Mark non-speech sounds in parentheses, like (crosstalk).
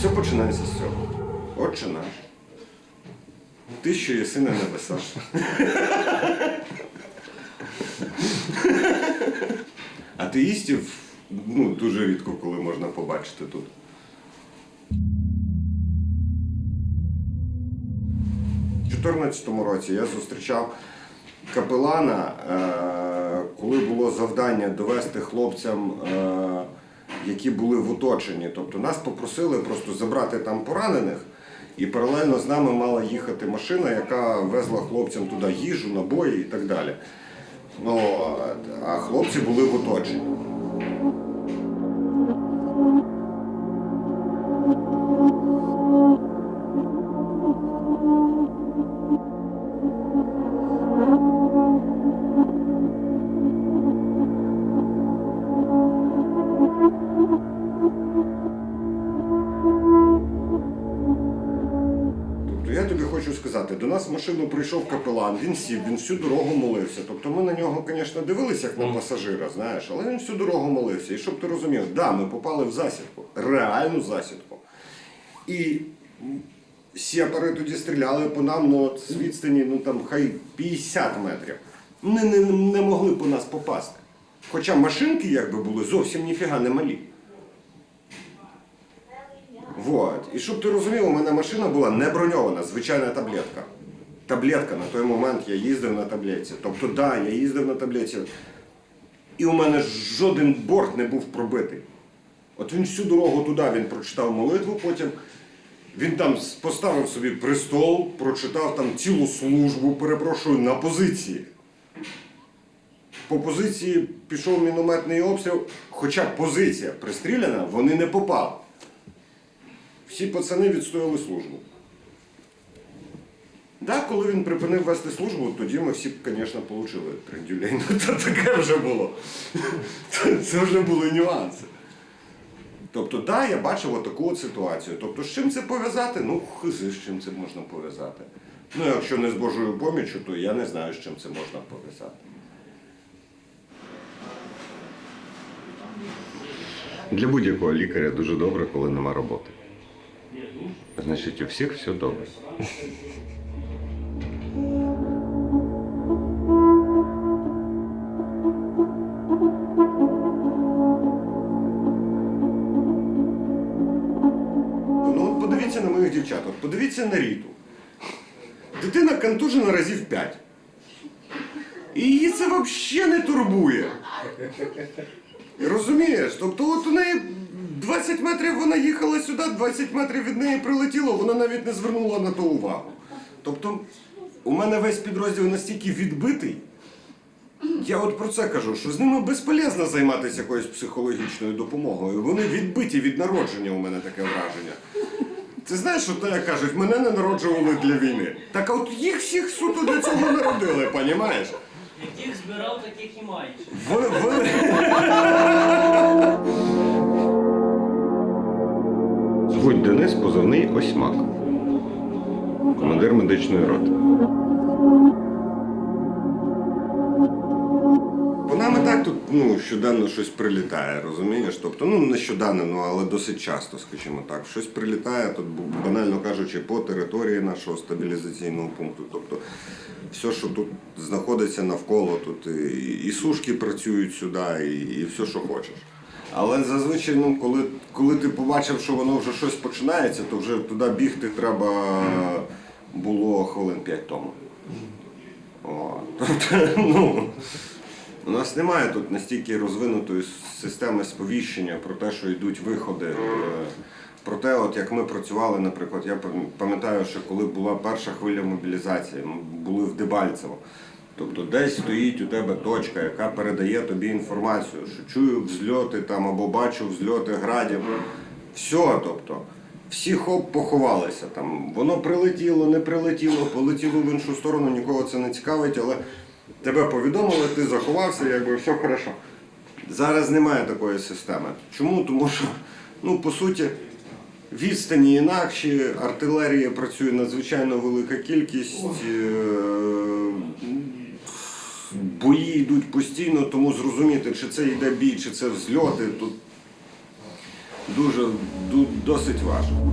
Все починається з цього. Отче наш. Ти, що єси на небесах. Атеїстів ну, дуже рідко коли можна побачити тут. У 2014 році я зустрічав капелана, е, коли було завдання довести хлопцям, е, які були в оточенні. Тобто нас попросили просто забрати там поранених, і паралельно з нами мала їхати машина, яка везла хлопцям туди їжу, набої і так далі. Ну, а хлопці були в оточенні. Нас в машину прийшов капелан, він сів, він всю дорогу молився. Тобто ми на нього, звісно, дивилися як на пасажира, знаєш, але він всю дорогу молився. І щоб ти розумів, да, ми попали в засідку, реальну засідку. І сепари тоді стріляли по нам ну, от, з відстані, ну там хай 50 метрів. Не, не, не могли по нас попасти. Хоча машинки якби були зовсім ніфіга не малі. Вот. І щоб ти розумів, у мене машина була не броньована, звичайна таблетка. Таблетка на той момент я їздив на таблетці. Тобто, да, я їздив на таблетці. І у мене жоден борт не був пробитий. От він всю дорогу туди він прочитав молитву, потім він там поставив собі престол, прочитав там цілу службу, перепрошую, на позиції. По позиції пішов мінометний обстріл, хоча позиція пристріляна, вони не попали. Всі пацани відстояли службу. Да, коли він припинив вести службу, тоді ми всі, звісно, отримали трендюлей. Ну, (laughs) то таке вже було. Це вже були нюанси. Тобто, так, да, я бачив отаку от ситуацію. Тобто, з чим це пов'язати? Ну, хизи, з чим це можна пов'язати. Ну, якщо не з Божою поміччю, то я не знаю, з чим це можна пов'язати. Для будь-якого лікаря дуже добре, коли нема роботи. Значить, у всіх все добре. Подивіться на моїх дівчат, от подивіться на Ріту. Дитина контужена разів 5. І її це взагалі не турбує. Розумієш? Тобто от у неї 20 метрів вона їхала сюди, 20 метрів від неї прилетіло, вона навіть не звернула на то увагу. Тобто, у мене весь підрозділ настільки відбитий. Я от про це кажу, що з ними безполезно займатися якоюсь психологічною допомогою. Вони відбиті від народження, у мене таке враження. Ти знаєш, що то як кажуть, мене не народжували для війни. Так от їх всіх суто для цього народили, понімаєш? Яких збирав, таких і маєш. Вони, вони... Звуть Денис, позивний Осьмак. Командир медичної роти. Ну, щоденно щось прилітає, розумієш? Тобто, ну не ну, але досить часто, скажімо так. Щось прилітає, тут, банально кажучи, по території нашого стабілізаційного пункту. Тобто, все, що тут знаходиться навколо, тут і, і сушки працюють сюди, і, і все, що хочеш. Але зазвичай, ну, коли, коли ти побачив, що воно вже щось починається, то вже туди бігти треба було хвилин 5 тому. О, (laughs) тобто, ну, у нас немає тут настільки розвинутої системи сповіщення про те, що йдуть виходи. Про те, от як ми працювали, наприклад, я пам'ятаю, що коли була перша хвиля мобілізації, ми були в Дебальцево. Тобто десь стоїть у тебе точка, яка передає тобі інформацію, що чую взльоти там або бачу взльоти градів. Все, тобто, всі хоп поховалися там. Воно прилетіло, не прилетіло, полетіло в іншу сторону, нікого це не цікавить, але тебе повідомили, ти заховався, якби все хорошо. Зараз немає такої системи. Чому? Тому що, ну, по суті, відстані інакші, артилерія працює надзвичайно велика кількість. е, Бої йдуть постійно, тому зрозуміти, чи це йде бій, чи це взльоти. Тут дуже ду- досить важко.